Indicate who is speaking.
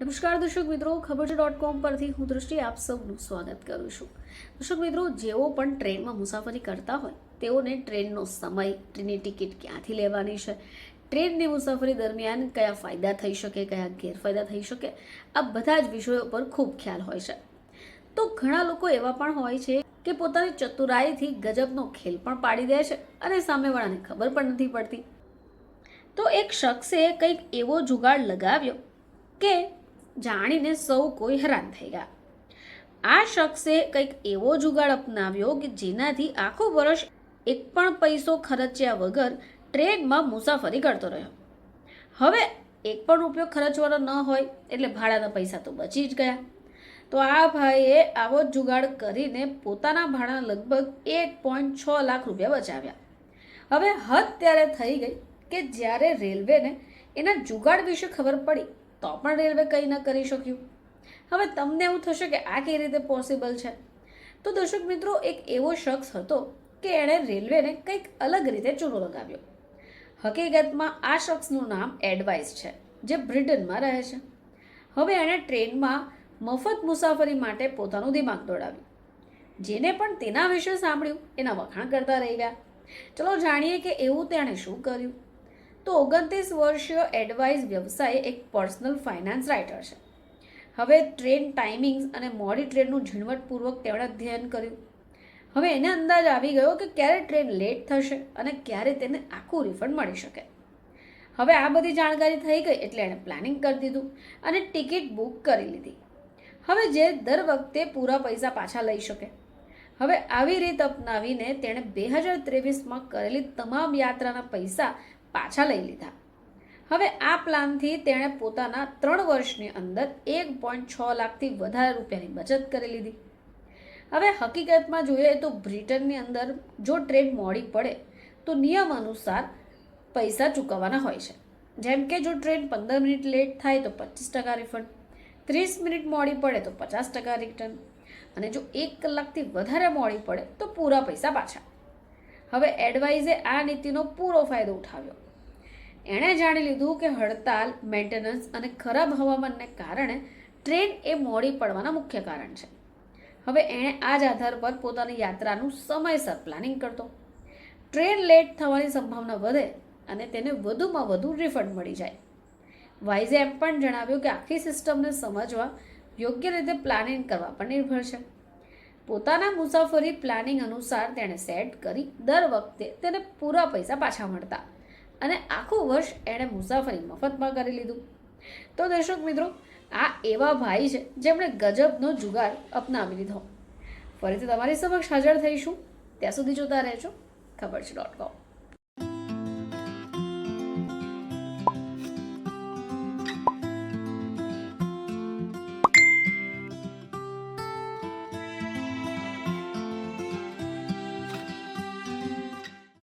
Speaker 1: નમસ્કાર દર્શક મિત્રો, ખબર છે ડોટ કોમ પરથી હું દૃષ્ટિ આપ સૌનું સ્વાગત કરું છું. દર્શક મિત્રો, જેઓ પણ ટ્રેનમાં મુસાફરી કરતા હોય, તેઓને ટ્રેનનો સમય, ટ્રેનની ટિકિટ ક્યાંથી લેવાની છે, ટ્રેનની મુસાફરી દરમિયાન કયા ફાયદા થઈ શકે, કયા ગેરફાયદા થઈ શકે, આ બધા જ વિષયો પર ખૂબ ખ્યાલ હોય છે. તો ઘણા લોકો એવા પણ હોય છે કે પોતાની ચતુરાઈથી ગજબનો ખેલ પણ પાડી દે છે અને સામેવાળાને ખબર પણ નથી પડતી. તો એક શખ્સે કંઈક એવો જુગાડ લગાવ્યો કે જાણીને સૌ કોઈ હેરાન થઈ ગયા. આ શખ્સે કંઈક એવો જુગાડ અપનાવ્યો કે જેનાથી આખું વર્ષ એક પણ પૈસો ખર્ચ્યા વગર ટ્રેનમાં મુસાફરી કરતો રહ્યો. હવે એક પણ રૂપિયો ખર્ચવાનો ન હોય એટલે ભાડાના પૈસા તો બચી જ ગયા. તો આ ભાઈએ આવો જુગાડ કરીને પોતાના ભાડા લગભગ એક પોઈન્ટ છ લાખ રૂપિયા બચાવ્યા. હવે હદ ત્યારે થઈ ગઈ કે જ્યારે રેલવેને એના જુગાડ વિશે ખબર પડી તો પણ રેલવે કંઈ ન કરી શક્યું. હવે તમને એવું થશે કે આ કઈ રીતે પોસિબલ છે? તો દર્શક મિત્રો, એક એવો શખ્સ હતો કે એણે રેલવેને કંઈક અલગ રીતે ચૂનો લગાવ્યો. હકીકતમાં આ શખ્સનું નામ એડવાઇસ છે, જે બ્રિટનમાં રહે છે. હવે એણે ટ્રેનમાં મફત મુસાફરી માટે પોતાનું દિમાગ દોડાવ્યું. જેને પણ તેના વિશે સાંભળ્યું, એના વખાણ કરતા રહી ગયા. ચલો જાણીએ કે એવું તેણે શું કર્યું. તો ઓગણત્રીસ વર્ષીય એડવાઇસ વ્યવસાય એક પર્સનલ ફાઇનાન્સ રાઇટર છે. હવે ટ્રેન ટાઈમિંગ્સ અને મોડી ટ્રેનનું ઝીણવટપૂર્વક તેમણે અધ્યયન કર્યું. હવે એને અંદાજ આવી ગયો કે ક્યારે ટ્રેન લેટ થશે અને ક્યારે તેને આખું રિફંડ મળી શકે. હવે આ બધી જાણકારી થઈ ગઈ એટલે એણે પ્લાનિંગ કરી દીધું અને ટિકિટ બુક કરી લીધી. હવે જે દર વખતે પૂરા પૈસા પાછા લઈ શકે. હવે આવી રીત અપનાવીને તેણે બે હજાર ત્રેવીસમાં કરેલી તમામ યાત્રાના પૈસા પાછા લઈ લીધા. હવે આ પ્લાનથી તેણે પોતાના ત્રણ વર્ષની અંદર એક પોઈન્ટ છ લાખથી વધારે રૂપિયાની બચત કરી લીધી. હવે હકીકતમાં જોઈએ તો બ્રિટનની અંદર જો ટ્રેન મોડી પડે, તો નિયમ અનુસાર પૈસા ચૂકવવાના હોય છે. જેમ કે જો ટ્રેન પંદર મિનિટ લેટ થાય તો પચીસ ટકા રિફંડ ત્રીસ મિનિટ મોડી પડે તો પચાસ ટકા રિટર્ન અને જો એક કલાકથી વધારે મોડી પડે તો પૂરા પૈસા પાછા. હવે એડવાઇઝે આ નીતિનો પૂરો ફાયદો ઉઠાવ્યો. એણે જાણી લીધું કે હડતાલ, મેન્ટેનન્સ અને ખરાબ હવામાનને કારણે ટ્રેન એ મોડી પડવાના મુખ્ય કારણ છે. હવે એણે આ જ આધાર પર પોતાની યાત્રાનું સમયસર પ્લાનિંગ કરતો. ટ્રેન લેટ થવાની સંભાવના વધે અને તેને વધુમાં વધુ રિફંડ મળી જાય. વાઇઝે એમ પણ જણાવ્યું કે આખી સિસ્ટમને સમજવા યોગ્ય રીતે પ્લાનિંગ કરવા પર નિર્ભર છે. પોતાના મુસાફરી પ્લાનિંગ અનુસાર તેણે સેટ કરી દર વખતે તેને પૂરા પૈસા પાછા મળતા અને આખું વર્ષ એણે મુસાફરી મફતમાં કરી લીધું. તો દર્શક મિત્રો, આ એવા ભાઈ છે જેમણે ગજબનો જુગાર અપનાવી લીધો. ફરીથી તમારી સમક્ષ હાજર થઈશું. ત્યાં સુધી જોતા રહેજો. ખબર છે ડોટ કોમ